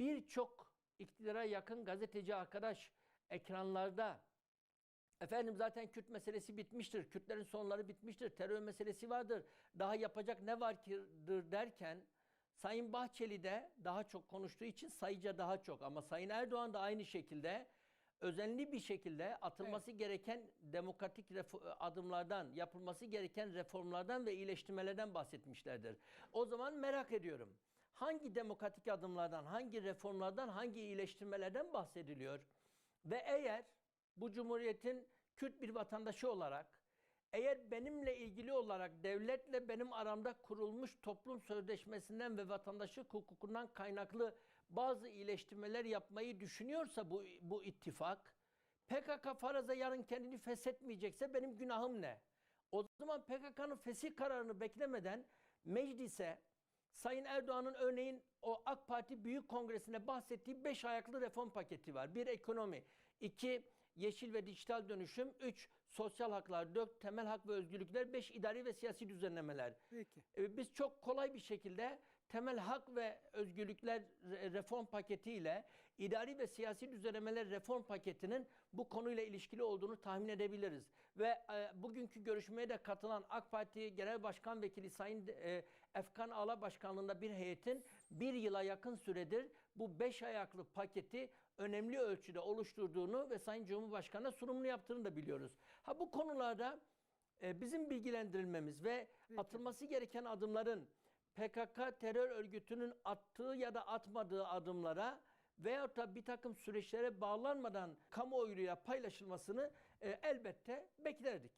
birçok iktidara yakın gazeteci arkadaş ekranlarda efendim zaten Kürt meselesi bitmiştir, Kürtlerin sonları bitmiştir, terör meselesi vardır, daha yapacak ne var ki'dir derken Sayın Bahçeli de daha çok konuştuğu için sayıca daha çok ama Sayın Erdoğan da aynı şekilde özenli bir şekilde atılması gereken demokratik adımlardan, yapılması gereken reformlardan ve iyileştirmelerden bahsetmişlerdir. O zaman merak ediyorum. Hangi demokratik adımlardan, hangi reformlardan, hangi iyileştirmelerden bahsediliyor? Ve eğer bu cumhuriyetin Kürt bir vatandaşı olarak eğer benimle ilgili olarak devletle benim aramda kurulmuş toplum sözleşmesinden ve vatandaşlık hukukundan kaynaklı bazı iyileştirmeler yapmayı düşünüyorsa bu, bu ittifak PKK faraza yarın kendini feshetmeyecekse benim günahım ne? O zaman PKK'nın fesih kararını beklemeden meclise Sayın Erdoğan'ın örneğin o AK Parti Büyük Kongresi'nde bahsettiği beş ayaklı reform paketi var. Bir ekonomi, iki yeşil ve dijital dönüşüm, üç sosyal haklar, dört temel hak ve özgürlükler, beş idari ve siyasi düzenlemeler. Peki. E, Biz çok kolay bir şekilde temel hak ve özgürlükler re- reform paketiyle idari ve siyasi düzenlemeler reform paketinin bu konuyla ilişkili olduğunu tahmin edebiliriz. Ve e, bugünkü görüşmeye de katılan AK Parti Genel Başkan Vekili Sayın e, Efkan Ala Başkanlığında bir heyetin bir yıla yakın süredir bu beş ayaklı paketi önemli ölçüde oluşturduğunu ve Sayın Cumhurbaşkanı'na sunumunu yaptığını da biliyoruz. Ha bu konularda e, bizim bilgilendirilmemiz ve atılması gereken adımların PKK terör örgütünün attığı ya da atmadığı adımlara veyahut da bir takım süreçlere bağlanmadan kamuoyuyla paylaşılmasını e, elbette beklerdik.